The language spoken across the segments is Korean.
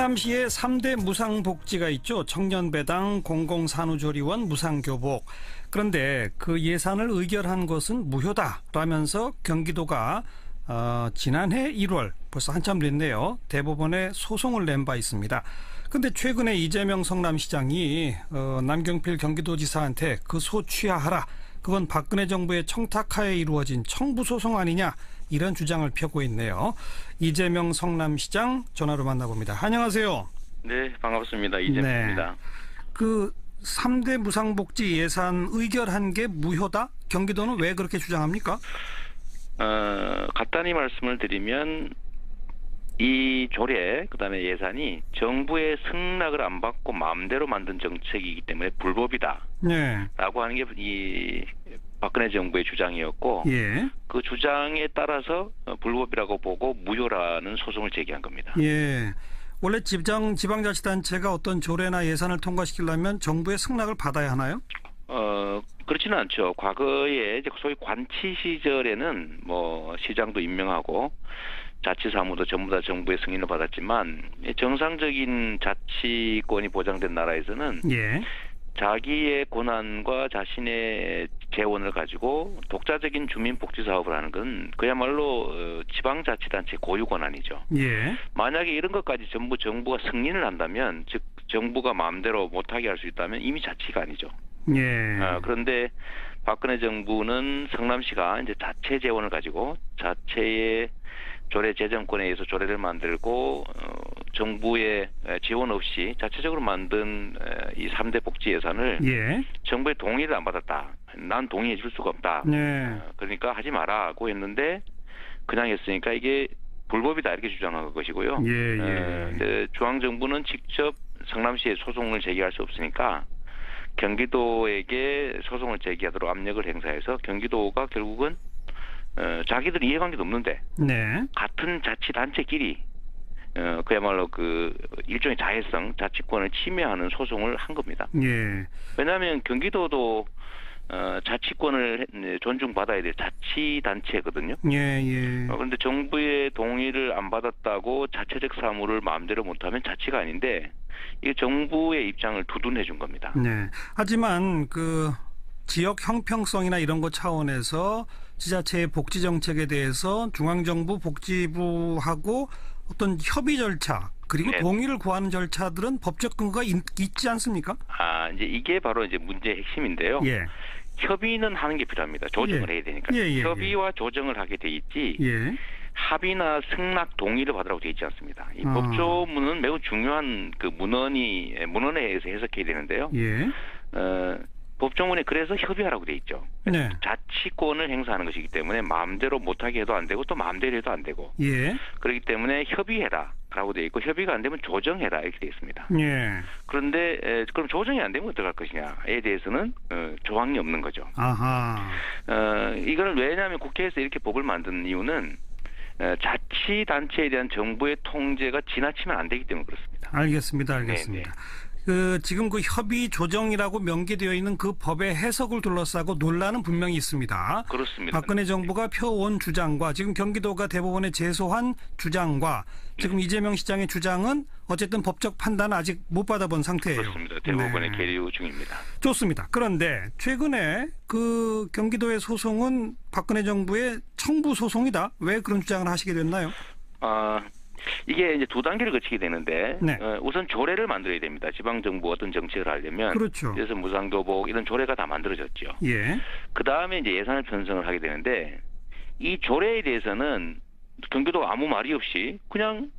성남시에 3대 무상복지가 있죠. 청년배당, 공공산후조리원, 무상교복. 그런데 그 예산을 의결한 것은 무효다라면서 경기도가 어, 지난해 1월 벌써 한참 됐네요. 대법원에 소송을 낸 바 있습니다. 근데 최근에 이재명 성남시장이 어, 남경필 경기도지사한테 그 소 취하하라. 그건 박근혜 정부의 청탁하에 이루어진 청부 소송 아니냐 이런 주장을 펴고 있네요. 이재명 성남시장 전화로 만나봅니다. 안녕하세요. 네, 반갑습니다. 이재명입니다. 그 3대 무상복지 예산 의결한 게 무효다? 경기도는 왜 그렇게 주장합니까? 어, 간단히 말씀을 드리면 이 조례 그다음에 예산이 정부의 승낙을 안 받고 마음대로 만든 정책이기 때문에 불법이다라고 네. 하는 게 이 박근혜 정부의 주장이었고 예. 그 주장에 따라서 어, 불법이라고 보고 무효라는 소송을 제기한 겁니다. 예. 원래 지방 지방자치단체가 어떤 조례나 예산을 통과시키려면 정부의 승낙을 받아야 하나요? 어 그렇지는 않죠. 과거에 소위 관치 시절에는 뭐 시장도 임명하고 자치사무도 전부 다 정부의 승인을 받았지만 정상적인 자치권이 보장된 나라에서는 예. 자기의 권한과 자신의 재원을 가지고 독자적인 주민복지 사업을 하는 건 그야말로 어, 지방자치단체 고유 권한이죠. 예. 만약에 이런 것까지 전부 정부가 승인을 한다면 즉 정부가 마음대로 못하게 할 수 있다면 이미 자치가 아니죠. 예. 아, 그런데 박근혜 정부는 성남시가 이제 자체 재원을 가지고 자체의 조례 재정권에 의해서 조례를 만들고 어, 정부의 에, 지원 없이 자체적으로 만든 에, 이 3대 복지 예산을 예. 정부의 동의를 안 받았다. 난 동의해 줄 수가 없다. 네. 어, 그러니까 하지 마라고 했는데 그냥 했으니까 이게 불법이다 이렇게 주장한 것이고요. 예, 예. 어, 근데 중앙 정부는 직접 성남시에 소송을 제기할 수 없으니까 경기도에게 소송을 제기하도록 압력을 행사해서 경기도가 결국은 어, 자기들 이해관계도 없는데 네. 같은 자치단체끼리 어, 그야말로 그 일종의 자해성 자치권을 침해하는 소송을 한 겁니다. 예. 왜냐하면 경기도도 어, 자치권을 해- 존중받아야 될 자치단체거든요. 예, 예. 어, 그런데 정부의 동의를 안 받았다고 자체적 사무를 마음대로 못하면 자치가 아닌데 이게 정부의 입장을 두둔해 준 겁니다. 네. 하지만 그 지역 형평성이나 이런 것 차원에서 지자체의 복지 정책에 대해서 중앙정부 복지부하고 어떤 협의 절차 그리고 네. 동의를 구하는 절차들은 법적 근거가 있, 지 않습니까? 아 이제 이게 바로 이제 문제의 핵심인데요. 예. 협의는 하는 게 필요합니다. 조정을 예. 해야 되니까. 예, 예, 협의와 조정을 하게 돼 있지 예. 합의나 승낙 동의를 받으라고 돼 있지 않습니다. 이 아. 법조문은 매우 중요한 그 문헌이 문헌에 의해서 해석해야 되는데요. 예. 어, 법조문에 그래서 협의하라고 돼 있죠. 네. 자치권을 행사하는 것이기 때문에 마음대로 못하게 해도 안 되고 또 마음대로 해도 안 되고 예. 그렇기 때문에 협의해라라고 돼 있고 협의가 안 되면 조정해라 이렇게 돼 있습니다. 예. 그런데 에, 그럼 조정이 안 되면 어떡할 것이냐에 대해서는 어, 조항이 없는 거죠. 아하. 어, 이거는 왜냐하면 국회에서 이렇게 법을 만든 이유는 어, 자치단체에 대한 정부의 통제가 지나치면 안 되기 때문에 그렇습니다. 알겠습니다. 알겠습니다. 그 지금 그 협의 조정이라고 명기되어 있는 그 법의 해석을 둘러싸고 논란은 분명히 있습니다. 그렇습니다. 박근혜 정부가 펴온 주장과 지금 경기도가 대법원에 제소한 주장과 지금 이재명 시장의 주장은 어쨌든 법적 판단은 아직 못 받아본 상태예요. 그렇습니다. 대법원에 네. 계류 중입니다. 좋습니다. 그런데 최근에 그 경기도의 소송은 박근혜 정부의 청부 소송이다. 왜 그런 주장을 하시게 됐나요? 아 이게 이제 두 단계를 거치게 되는데 네. 어, 우선 조례를 만들어야 됩니다. 지방 정부 어떤 정책을 하려면 그렇죠. 그래서 무상교복 이런 조례가 다 만들어졌죠. 예. 그 다음에 이제 예산을 편성을 하게 되는데 이 조례에 대해서는 경기도가 아무 말이 없이 그냥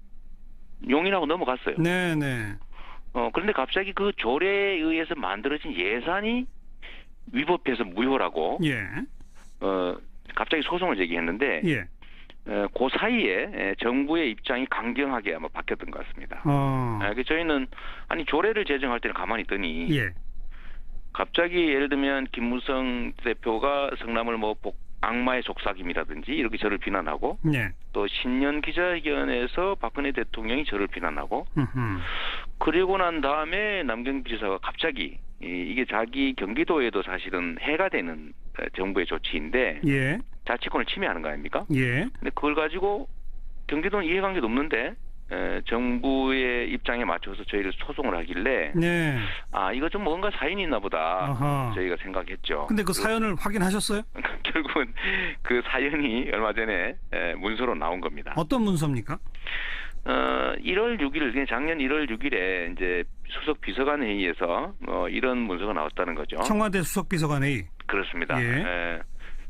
용인하고 넘어갔어요. 네, 네. 어 그런데 갑자기 그 조례에 의해서 만들어진 예산이 위법해서 무효라고 예. 어 갑자기 소송을 제기했는데 예. 어, 그 사이에 에, 정부의 입장이 강경하게 아마 바뀌었던 것 같습니다. 어. 아, 그 저희는 아니 조례를 제정할 때는 가만히 있더니 예. 갑자기 예를 들면 김무성 대표가 성남을 뭐 복, 악마의 속삭임이라든지 이렇게 저를 비난하고 예. 또 신년 기자회견에서 박근혜 대통령이 저를 비난하고 음흠. 그리고 난 다음에 남경필 지사가 갑자기 이, 이게 자기 경기도에도 사실은 해가 되는 어, 정부의 조치인데 예. 자치권을 침해하는 거 아닙니까? 예. 근데 그걸 가지고 경기도는 이해관계도 없는데 에, 정부의 입장에 맞춰서 저희를 소송을 하길래 네. 아 이거 좀 뭔가 사인이 있나 보다 아하. 저희가 생각했죠. 근데 그 사연을 확인하셨어요? 결국은 그 사연이 얼마 전에 에, 문서로 나온 겁니다. 어떤 문서입니까? 어, 1월 6일, 작년 1월 6일에 이제 수석 비서관 회의에서 뭐 이런 문서가 나왔다는 거죠. 청와대 수석 비서관 회의. 그렇습니다. 예. 에,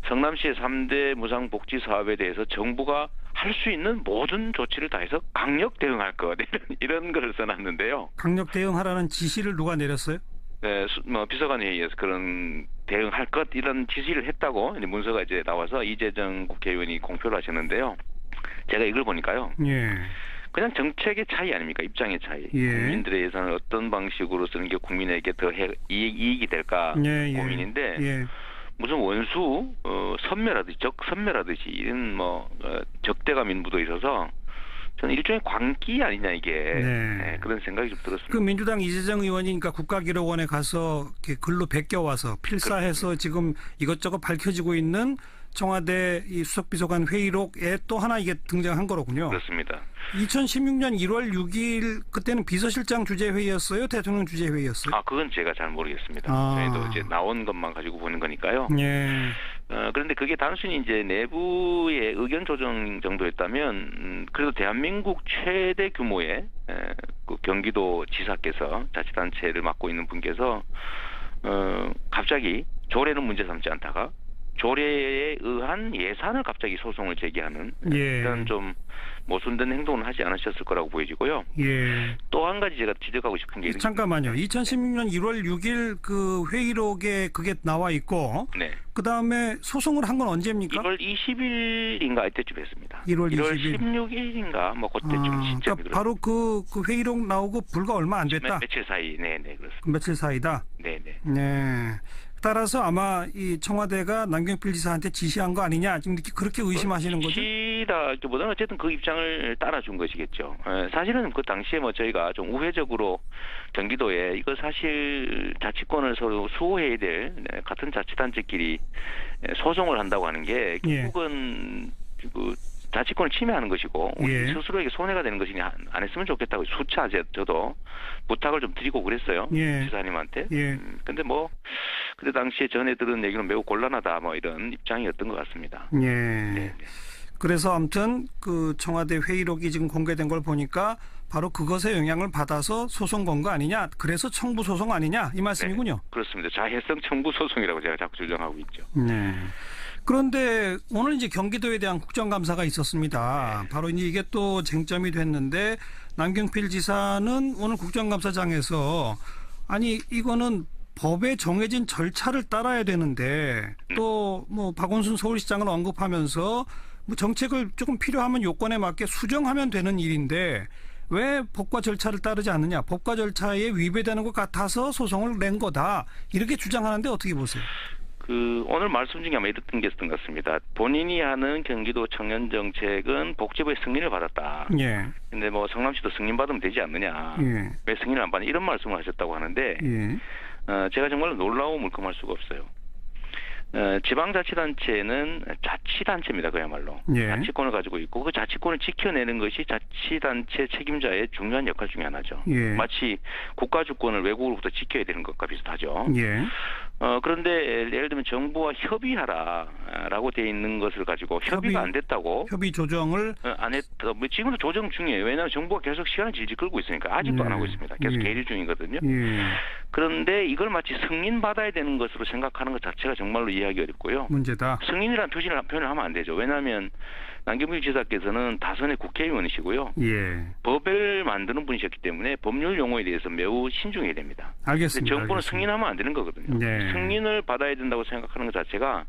성남시의 3대 무상복지 사업에 대해서 정부가 할 수 있는 모든 조치를 다해서 강력 대응할 것 이런, 이런 걸 써놨는데요. 강력 대응하라는 지시를 누가 내렸어요? 네, 수- 뭐 비서관 회의에서 그런 대응할 것 이런 지시를 했다고 문서가 이제 나와서 이재정 국회의원이 공표를 하셨는데요. 제가 이걸 보니까요. 예. 그냥 정책의 차이 아닙니까? 입장의 차이. 예. 국민들의 예산을 어떤 방식으로 쓰는 게 국민에게 더 해- 이익, 이익이 될까 예, 예. 고민인데 예. 무슨 원수 어, 선멸하듯이 적 선멸하듯이 이런 뭐 어, 적대감 인부도 있어서 저는 일종의 광기 아니냐 이게 네. 네, 그런 생각이 좀그 들었습니다. 민주당 이재정 의원이니까 국가기록원에 가서 글로 베껴와서 필사해서 지금 이것저것 밝혀지고 있는 청와대 이 수석비서관 회의록에 또 하나 이게 등장한 거로군요. 그렇습니다. 2016년 1월 6일 그때는 비서실장 주재 회의였어요, 대통령 주재 회의였어요. 아 그건 제가 잘 모르겠습니다. 아. 저희도 이제 나온 것만 가지고 보는 거니까요. 예. 어, 그런데 그게 단순히 이제 내부의 의견 조정 정도였다면 음, 그래도 대한민국 최대 규모의 에, 그 경기도 지사께서 자치단체를 맡고 있는 분께서 어, 갑자기 조례는 문제 삼지 않다가 조례에 의한 예산을 갑자기 소송을 제기하는 예. 이런 좀 모순된 행동을 하지 않으셨을 거라고 보여지고요. 예. 또 한 가지 제가 지적하고 싶은 게 잠깐만요. 2016년 1월 6일 그 회의록에 그게 나와 있고 네. 그 다음에 소송을 한 건 언제입니까? 1월 20일인가 이때쯤 했습니다. 1월 20일. 16일인가 뭐 그때쯤 아, 시점이 그러니까. 바로 그, 그 회의록 나오고 불과 얼마 안 됐다. 매, 며칠 사이, 네, 네, 그렇습니다. 며칠 사이다. 네, 네. 네. 따라서 아마 이 청와대가 남경필 지사한테 지시한 거 아니냐 지금 이렇게 그렇게 의심하시는 거죠? 시다기보다는 어쨌든 그 입장을 따라준 것이겠죠. 에, 사실은 그 당시에 뭐 저희가 좀 우회적으로 경기도에 이거 사실 자치권을 서로 수호해야 될 네, 같은 자치단체끼리 에, 소송을 한다고 하는 게 예. 결국은 그 자치권을 침해하는 것이고 우리 예. 스스로에게 손해가 되는 것이니 안, 안 했으면 좋겠다고 수차 제- 저도 부탁을 좀 드리고 그랬어요 예. 지사님한테. 예. 음, 근데 뭐 그때 당시에 전에 들은 얘기는 매우 곤란하다 뭐 이런 입장이었던 것 같습니다. 예. 네, 네. 그래서 아무튼 그 청와대 회의록이 지금 공개된 걸 보니까 바로 그것에 영향을 받아서 소송 건 거 아니냐? 그래서 청부 소송 아니냐? 이 말씀이군요. 그렇습니다. 자해성 청구 소송이라고 제가 자꾸 주장하고 있죠. 네. 그런데 오늘 이제 경기도에 대한 국정감사가 있었습니다. 바로 이제 이게 또 쟁점이 됐는데 남경필 지사는 오늘 국정감사장에서 아니 이거는 법에 정해진 절차를 따라야 되는데 또 뭐 박원순 서울시장을 언급하면서 뭐 정책을 조금 필요하면 요건에 맞게 수정하면 되는 일인데 왜 법과 절차를 따르지 않느냐? 법과 절차에 위배되는 것 같아서 소송을 낸 거다. 이렇게 주장하는데 어떻게 보세요? 그 오늘 말씀 중에 아마 이랬던 게 있었던 것 같습니다. 본인이 하는 경기도 청년 정책은 복지부의 승인을 받았다. 예. 근데 뭐 성남시도 승인 받으면 되지 않느냐. 예. 왜 승인을 안 받냐 이런 말씀을 하셨다고 하는데 예. 어, 제가 정말 놀라워 물끔할 수가 없어요. 어, 지방자치단체는 자치단체입니다. 그야말로. 예. 자치권을 가지고 있고 그 자치권을 지켜내는 것이 자치단체 책임자의 중요한 역할 중에 하나죠. 예. 마치 국가 주권을 외국으로부터 지켜야 되는 것과 비슷하죠. 예. 어, 그런데 예를 들면 정부와 협의하라라고 돼 있는 것을 가지고 협의가 협의- 안 됐다고 협의 조정을 어, 안 했다. 뭐 지금도 조정 중이에요. 왜냐하면 정부가 계속 시간을 질질 끌고 있으니까 아직도 네. 안 하고 있습니다. 계속 예. 계류 중이거든요. 예. 그런데 이걸 마치 승인 받아야 되는 것으로 생각하는 것 자체가 정말로 이해하기 어렵고요. 문제다. 승인이라는 표현을, 표현을 하면 안 되죠. 왜냐하면 남경필 지사께서는 다선의 국회의원이시고요. 예. 법을 만드는 분이셨기 때문에 법률 용어에 대해서 매우 신중해야 됩니다. 알겠습니다. 정부는 알겠습니다. 승인하면 안 되는 거거든요. 네. 승인을 받아야 된다고 생각하는 것 자체가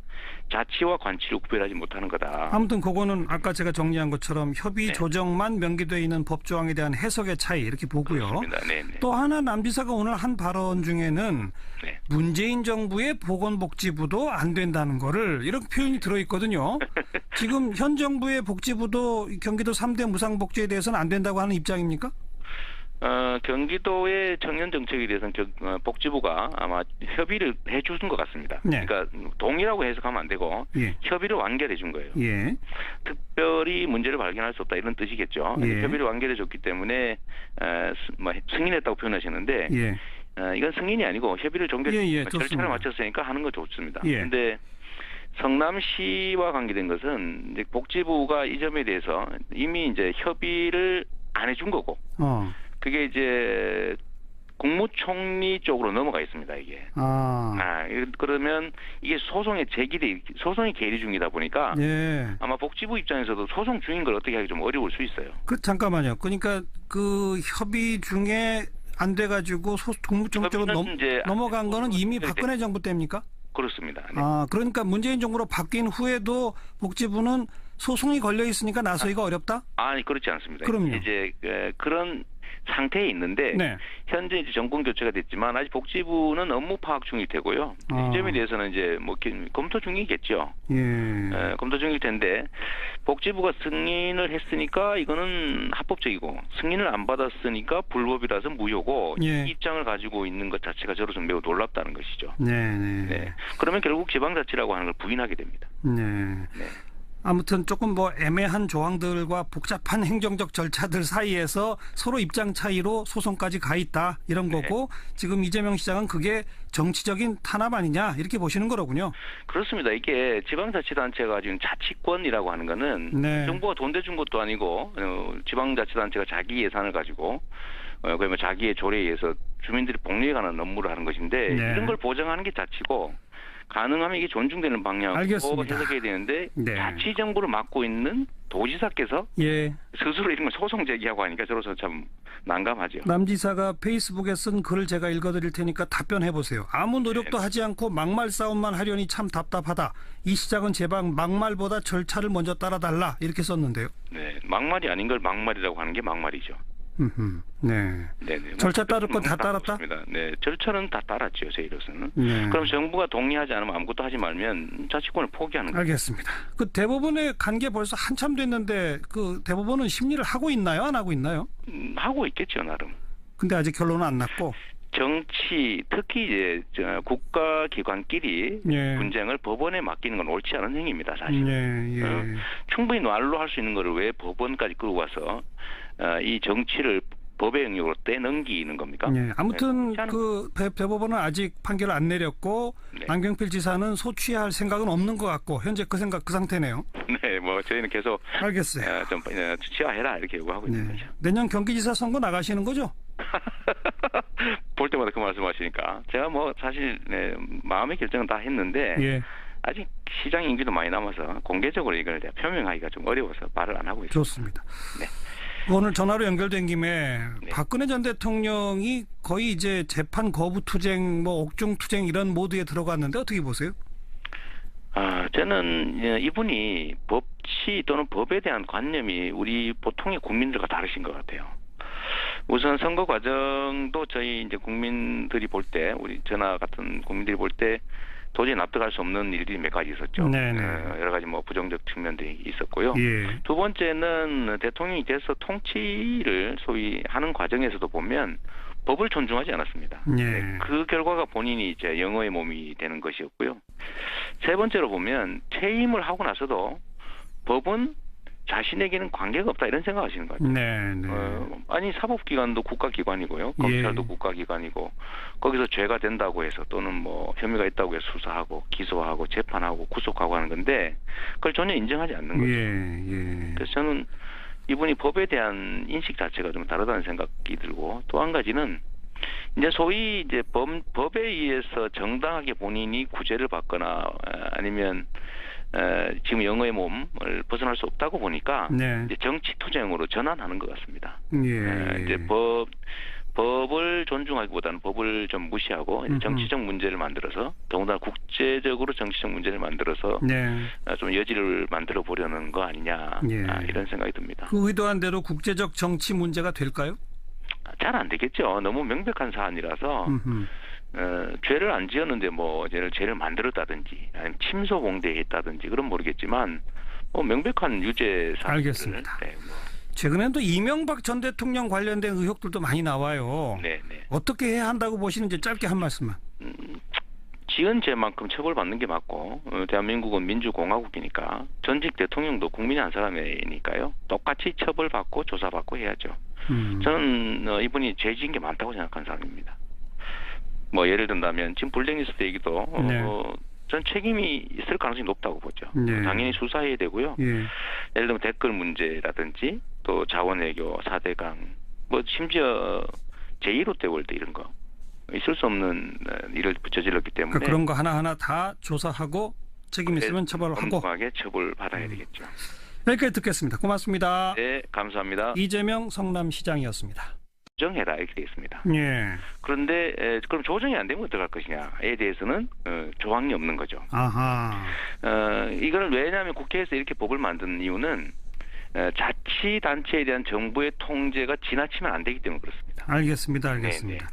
자치와 관치를 구별하지 못하는 거다. 아무튼 그거는 아까 제가 정리한 것처럼 협의 네. 조정만 명기되어 있는 법조항에 대한 해석의 차이 이렇게 보고요. 네, 네. 또 하나 남 지사가 오늘 한 발언 중에는 네. 문재인 정부의 보건복지부도 안 된다는 거를 이런 표현이 들어 있거든요. 지금 현 정부의 복지부도 경기도 3대 무상복지에 대해서는 안 된다고 하는 입장입니까? 어, 경기도의 청년 정책에 대해서는 경- 어, 복지부가 아마 협의를 해준 것 같습니다. 네. 그러니까 동의라고 해석하면 안 되고 예. 협의를 완결해 준 거예요. 예. 특별히 문제를 발견할 수 없다 이런 뜻이겠죠. 예. 협의를 완결해 줬기 때문에 어, 스- 뭐, 승인했다고 표현하시는데 예. 어, 이건 승인이 아니고 협의를 종결 예, 예, 절차를 좋습니다. 마쳤으니까 하는 거 좋습니다. 예. 그런데 성남시와 관계된 것은 이제 복지부가 이 점에 대해서 이미 이제 협의를 안 해준 거고 어. 그게 이제 국무총리 쪽으로 넘어가 있습니다 이게. 아. 아 이- 그러면 이게 소송에 제기돼 소송이 계류 중이다 보니까 예. 아마 복지부 입장에서도 소송 중인 걸 어떻게 하기 좀 어려울 수 있어요. 그 잠깐만요. 그러니까 그 협의 중에 안 돼가지고 소 국무청 쪽으로 넘, 넘어간 거는 이미 네, 박근혜 정부 때입니까? 그렇습니다. 네. 아 그러니까 문재인 정부로 바뀐 후에도 복지부는 소송이 걸려 있으니까 나서기가 어렵다. 아니 그렇지 않습니다. 그럼요. 이제 에, 그런 상태에 있는데 네. 현재 이제 정권 교체가 됐지만 아직 복지부는 업무 파악 중일 테고요. 아. 이 점에 대해서는 이제 뭐 기- 검토 중이겠죠. 예. 에, 검토 중일 텐데 복지부가 승인을 했으니까 이거는 합법적이고 승인을 안 받았으니까 불법이라서 무효고 예. 이 입장을 가지고 있는 것 자체가 저로서는 매우 놀랍다는 것이죠. 네, 네. 네. 그러면 결국 지방자치라고 하는 걸 부인하게 됩니다. 네. 네. 아무튼 조금 뭐 애매한 조항들과 복잡한 행정적 절차들 사이에서 서로 입장 차이로 소송까지 가 있다 이런 네. 거고 지금 이재명 시장은 그게 정치적인 탄압 아니냐 이렇게 보시는 거로군요. 그렇습니다. 이게 지방자치단체가 지금 자치권이라고 하는 거는 네. 정부가 돈 대준 것도 아니고 어, 지방자치단체가 자기 예산을 가지고 어, 그러면 자기의 조례에 의해서 주민들이 복리에 관한 업무를 하는 것인데 네. 이런 걸 보장하는 게 자치고 가능하면 이게 존중되는 방향으로. 해석해야 되는데 네. 자치 정부를 맡고 있는 도지사께서 예. 스스로 이런 걸 소송 제기하고 하니까 저로서 참 난감하죠. 남지사가 페이스북에 쓴 글을 제가 읽어드릴 테니까 답변해 보세요. 아무 노력도 네. 하지 않고 막말 싸움만 하려니 참 답답하다. 이 시작은 제방 막말보다 절차를 먼저 따라달라 이렇게 썼는데요. 네, 막말이 아닌 걸 막말이라고 하는 게 막말이죠. 음흠. 네. 네, 네. 절차 따를 거다 따랐다? 그렇습니다. 네, 절차는 다 따랐죠, 저희로서는. 네. 그럼 정부가 동의하지 않으면 아무것도 하지 말면 자치권을 포기하는 거예요. 알겠습니다. 그 대법원에 간 게 벌써 한참 됐는데 그 대법원은 심리를 하고 있나요? 안 하고 있나요? 음, 하고 있겠죠, 나름. 근데 아직 결론은 안 났고. 정치, 특히 이제 저 국가 기관끼리 예. 분쟁을 법원에 맡기는 건 옳지 않은 행위입니다, 사실. 예, 예. 어? 충분히 말로 할 수 있는 거를 왜 법원까지 끌고 와서 어, 이 정치를 법의 영역으로 떼넘기는 겁니까? 예. 아무튼 않은 그 대, 대법원은 아직 판결을 안 내렸고 네. 안경필 지사는 소취할 생각은 없는 것 같고 현재 그 생각 그 상태네요. 네, 뭐 저희는 계속 알겠어요. 어, 좀 어, 취하해라 이렇게 요구하고 있는 네. 거죠. 내년 경기지사 선거 나가시는 거죠? 볼 때마다 그 말씀하시니까 제가 뭐 사실 네, 마음의 결정은 다 했는데 예. 아직 시장 임기도 많이 남아서 공개적으로 이걸 내가 표명하기가 좀 어려워서 말을 안 하고 있습니다. 좋습니다. 네. 오늘 전화로 연결된 김에 네. 박근혜 전 대통령이 거의 이제 재판 거부 투쟁, 뭐 옥중 투쟁 이런 모드에 들어갔는데 어떻게 보세요? 아, 저는 예, 이분이 법치 또는 법에 대한 관념이 우리 보통의 국민들과 다르신 것 같아요. 우선 선거 과정도 저희 이제 국민들이 볼 때, 우리 전화 같은 국민들이 볼 때 도저히 납득할 수 없는 일들이 몇 가지 있었죠. 네네. 어, 여러 가지 뭐 부정적 측면들이 있었고요. 예. 두 번째는 대통령이 돼서 통치를 소위 하는 과정에서도 보면 법을 존중하지 않았습니다. 예. 네, 그 결과가 본인이 이제 영어의 몸이 되는 것이었고요. 세 번째로 보면 퇴임을 하고 나서도 법은 자신에게는 관계가 없다 이런 생각하시는 것 같아요. 네, 네. 어, 아니 사법기관도 국가기관이고요. 검찰도 예. 국가기관이고 거기서 죄가 된다고 해서 또는 뭐 혐의가 있다고 해서 수사하고 기소하고 재판하고 구속하고 하는 건데 그걸 전혀 인정하지 않는 거죠. 예, 예. 그래서 저는 이분이 법에 대한 인식 자체가 좀 다르다는 생각이 들고 또 한 가지는 이제 소위 이제 법, 법에 의해서 정당하게 본인이 구제를 받거나 어, 아니면 어, 지금 영어의 몸을 벗어날 수 없다고 보니까 네. 이제 정치 투쟁으로 전환하는 것 같습니다. 예. 어, 이제 법 법을 존중하기보다는 법을 좀 무시하고 음흠. 정치적 문제를 만들어서 더군다나 국제적으로 정치적 문제를 만들어서 네. 아, 좀 여지를 만들어 보려는 거 아니냐 예. 아, 이런 생각이 듭니다. 그 의도한 대로 국제적 정치 문제가 될까요? 잘 안 되겠죠. 너무 명백한 사안이라서 음흠. 어, 죄를 안 지었는데 뭐 죄를 죄를 만들었다든지 아니면 침소 봉대에 했다든지 그런 모르겠지만 뭐 명백한 유죄 사안들 알겠습니다. 네, 뭐 최근엔 또 이명박 전 대통령 관련된 의혹들도 많이 나와요. 네, 네. 어떻게 해야 한다고 보시는지 짧게 한 말씀만. 음, 지은 죄만큼 처벌받는 게 맞고 어, 대한민국은 민주공화국이니까 전직 대통령도 국민의 한 사람이니까요. 똑같이 처벌받고 조사받고 해야죠. 음. 저는 어, 이분이 죄 지은 게 많다고 생각하는 사람입니다. 뭐 예를 든다면 지금 불량리스트 얘기도 어, 네. 전 책임이 있을 가능성이 높다고 보죠. 네. 당연히 수사해야 되고요. 예. 예를 들면 댓글 문제라든지 또 자원외교, 4대강, 뭐 심지어 제1롯데월드 이런 거 있을 수 없는 어, 일을 저질렀기 때문에 그러니까 그런 거 하나하나 다 조사하고 책임 있으면 처벌하고 엄중하게 처벌받아야 되겠죠. 여기까지 듣겠습니다. 고맙습니다. 네, 감사합니다. 이재명 성남시장이었습니다. 조정해라 이렇게 되어 있습니다. 예. 그런데 에, 그럼 조정이 안 되면 어떡할 것이냐에 대해서는 어, 조항이 없는 거죠. 아하. 어, 이거는 왜냐하면 국회에서 이렇게 법을 만든 이유는 어, 자치단체에 대한 정부의 통제가 지나치면 안 되기 때문에 그렇습니다. 알겠습니다. 알겠습니다.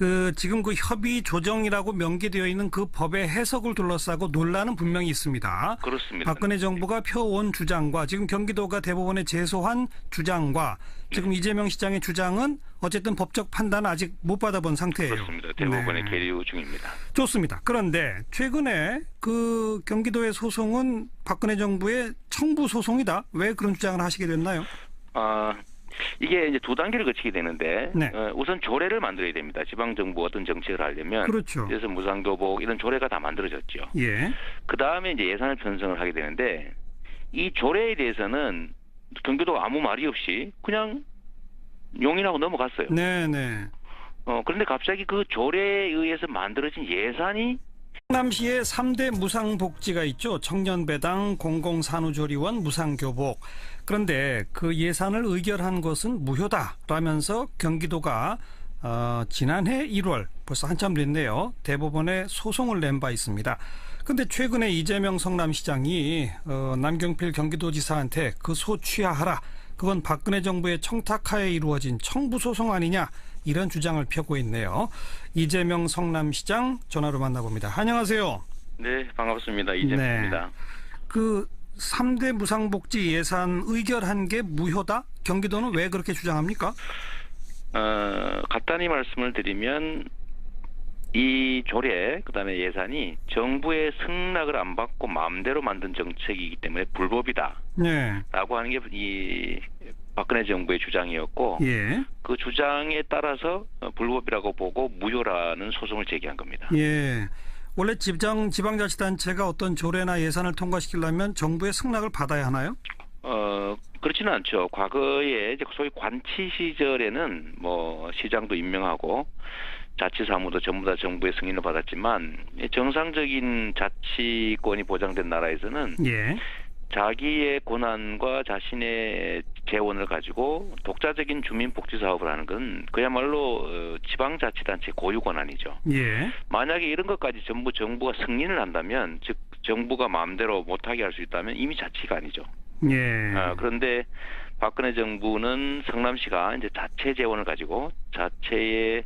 그 지금 그 협의 조정이라고 명기되어 있는 그 법의 해석을 둘러싸고 논란은 분명히 있습니다. 그렇습니다. 박근혜 정부가 펴온 주장과 지금 경기도가 대법원에 제소한 주장과 지금 이재명 시장의 주장은 어쨌든 법적 판단은 아직 못 받아본 상태예요. 그렇습니다. 대법원에 네. 계류 중입니다. 좋습니다. 그런데 최근에 그 경기도의 소송은 박근혜 정부의 청부 소송이다. 왜 그런 주장을 하시게 됐나요? 아 이게 이제 두 단계를 거치게 되는데 네. 어, 우선 조례를 만들어야 됩니다. 지방 정부 어떤 정책을 하려면 그렇죠. 그래서 무상 교복 이런 조례가 다 만들어졌죠. 예. 그 다음에 이제 예산을 편성을 하게 되는데 이 조례에 대해서는 경기도가 아무 말이 없이 그냥 용인하고 넘어갔어요. 네, 네. 어, 그런데 갑자기 그 조례에 의해서 만들어진 예산이 성남시에 3대 무상복지가 있죠. 청년배당, 공공산후조리원, 무상교복. 그런데 그 예산을 의결한 것은 무효다라면서 경기도가 어, 지난해 1월 벌써 한참 됐네요. 대법원에 소송을 낸 바 있습니다. 근데 최근에 이재명 성남시장이 어, 남경필 경기도지사한테 그 소 취하하라. 그건 박근혜 정부의 청탁하에 이루어진 청부 소송 아니냐 이런 주장을 펴고 있네요. 이재명 성남시장 전화로 만나봅니다. 안녕하세요. 네 반갑습니다 이재명입니다. 그 3대 무상복지 예산 의결한 게 무효다? 경기도는 왜 그렇게 주장합니까? 어, 간단히 말씀을 드리면 이 조례 그다음에 예산이 정부의 승낙을 안 받고 마음대로 만든 정책이기 때문에 불법이다라고 네. 하는 게 이 박근혜 정부의 주장이었고 예. 그 주장에 따라서 어, 불법이라고 보고 무효라는 소송을 제기한 겁니다. 예. 원래 지방 지방자치단체가 어떤 조례나 예산을 통과시키려면 정부의 승낙을 받아야 하나요? 어 그렇지는 않죠. 과거에 이제 소위 관치 시절에는 뭐 시장도 임명하고 자치사무도 전부 다 정부의 승인을 받았지만 이 정상적인 자치권이 보장된 나라에서는 예. 자기의 권한과 자신의 재원을 가지고 독자적인 주민 복지 사업을 하는 건 그야말로 어, 지방자치단체 고유 권한이죠. 예. 만약에 이런 것까지 전부 정부가 승인을 한다면 즉 정부가 마음대로 못하게 할 수 있다면 이미 자치가 아니죠. 예. 아, 그런데 박근혜 정부는 성남시가 이제 자체 재원을 가지고 자체의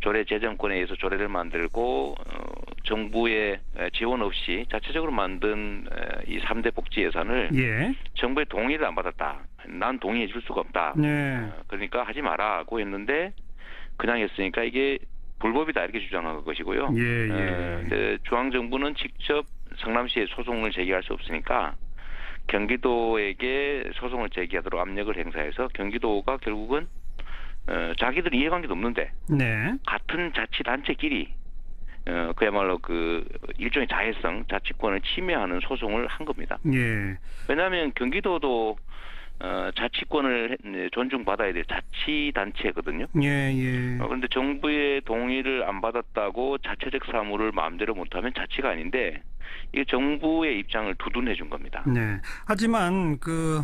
조례 재정권에 의해서 조례를 만들고 어, 정부의 에, 지원 없이 자체적으로 만든 에, 이 3대 복지 예산을 예. 정부의 동의를 안 받았다. 난 동의해 줄 수가 없다. 네. 어, 그러니까 하지 마라고 했는데 그냥 했으니까 이게 불법이다 이렇게 주장한 것이고요. 예, 에, 예. 근데 중앙 정부는 직접 성남시에 소송을 제기할 수 없으니까 경기도에게 소송을 제기하도록 압력을 행사해서 경기도가 결국은 어, 자기들 이해관계도 없는데 네. 같은 자치단체끼리 어, 그야말로 그 일종의 자해성 자치권을 침해하는 소송을 한 겁니다. 예. 왜냐하면 경기도도 어, 자치권을 해- 존중받아야 될 자치단체거든요. 예, 예. 어, 그런데 정부의 동의를 안 받았다고 자체적 사무를 마음대로 못하면 자치가 아닌데 이게 정부의 입장을 두둔해 준 겁니다. 네. 하지만 그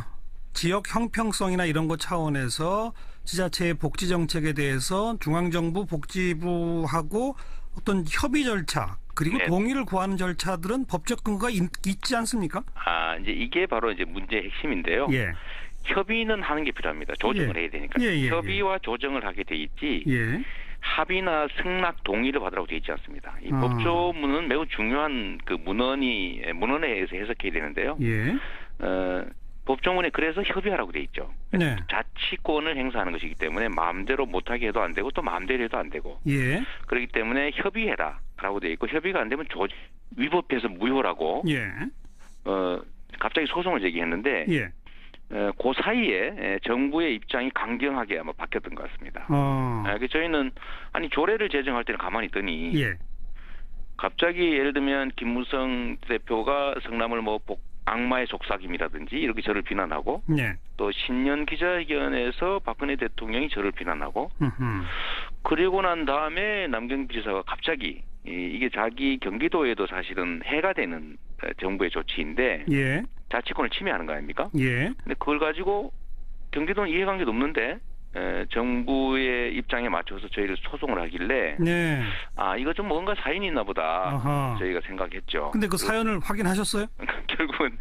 지역 형평성이나 이런 것 차원에서 지자체의 복지 정책에 대해서 중앙정부 복지부하고 어떤 협의 절차 그리고 네. 동의를 구하는 절차들은 법적 근거가 있, 지 않습니까? 아 이제 이게 바로 이제 문제의 핵심인데요. 예. 협의는 하는 게 필요합니다. 조정을 예. 해야 되니까 예, 예, 협의와 조정을 하게 돼 있지 예. 합의나 승낙 동의를 받으라고 돼 있지 않습니다. 이 아. 법조문은 매우 중요한 그 문헌이 문헌에 의해서 해석해야 되는데요. 예. 어, 법조문에 그래서 협의하라고 돼 있죠. 네. 자치권을 행사하는 것이기 때문에 마음대로 못하게 해도 안 되고 또 마음대로 해도 안 되고 예. 그렇기 때문에 협의해라라고 돼 있고 협의가 안 되면 조직 위법해서 무효라고 예. 어 갑자기 소송을 제기했는데 예. 어, 그 사이에 에, 정부의 입장이 강경하게 아마 바뀌었던 것 같습니다. 어. 아, 저희는 아니 조례를 제정할 때는 가만히 있더니 예. 갑자기 예를 들면 김무성 대표가 성남을 뭐 복- 악마의 속삭임이라든지 이렇게 저를 비난하고 예. 또 신년 기자회견에서 박근혜 대통령이 저를 비난하고. 그리고 난 다음에 남경필 지사가 갑자기 이- 이게 자기 경기도에도 사실은 해가 되는 어, 정부의 조치인데 예. 자치권을 침해하는 거 아닙니까? 예. 근데 그걸 가지고 경기도는 이해관계도 없는데 에, 정부의 입장에 맞춰서 저희를 소송을 하길래 네. 아 이거 좀 뭔가 사인이 있나 보다 아하. 저희가 생각했죠. 근데 그 사연을 확인하셨어요? 결국은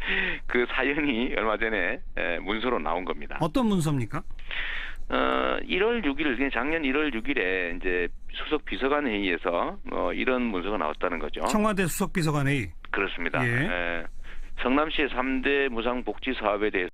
그 사연이 얼마 전에 에, 문서로 나온 겁니다. 어떤 문서입니까? 어, 1월 6일, 그냥 작년 1월 6일에 이제 수석 비서관 회의에서 어, 이런 문서가 나왔다는 거죠. 청와대 수석 비서관 회의. 그렇습니다. 예. 에, 성남시의 3대 무상복지 사업에 대해서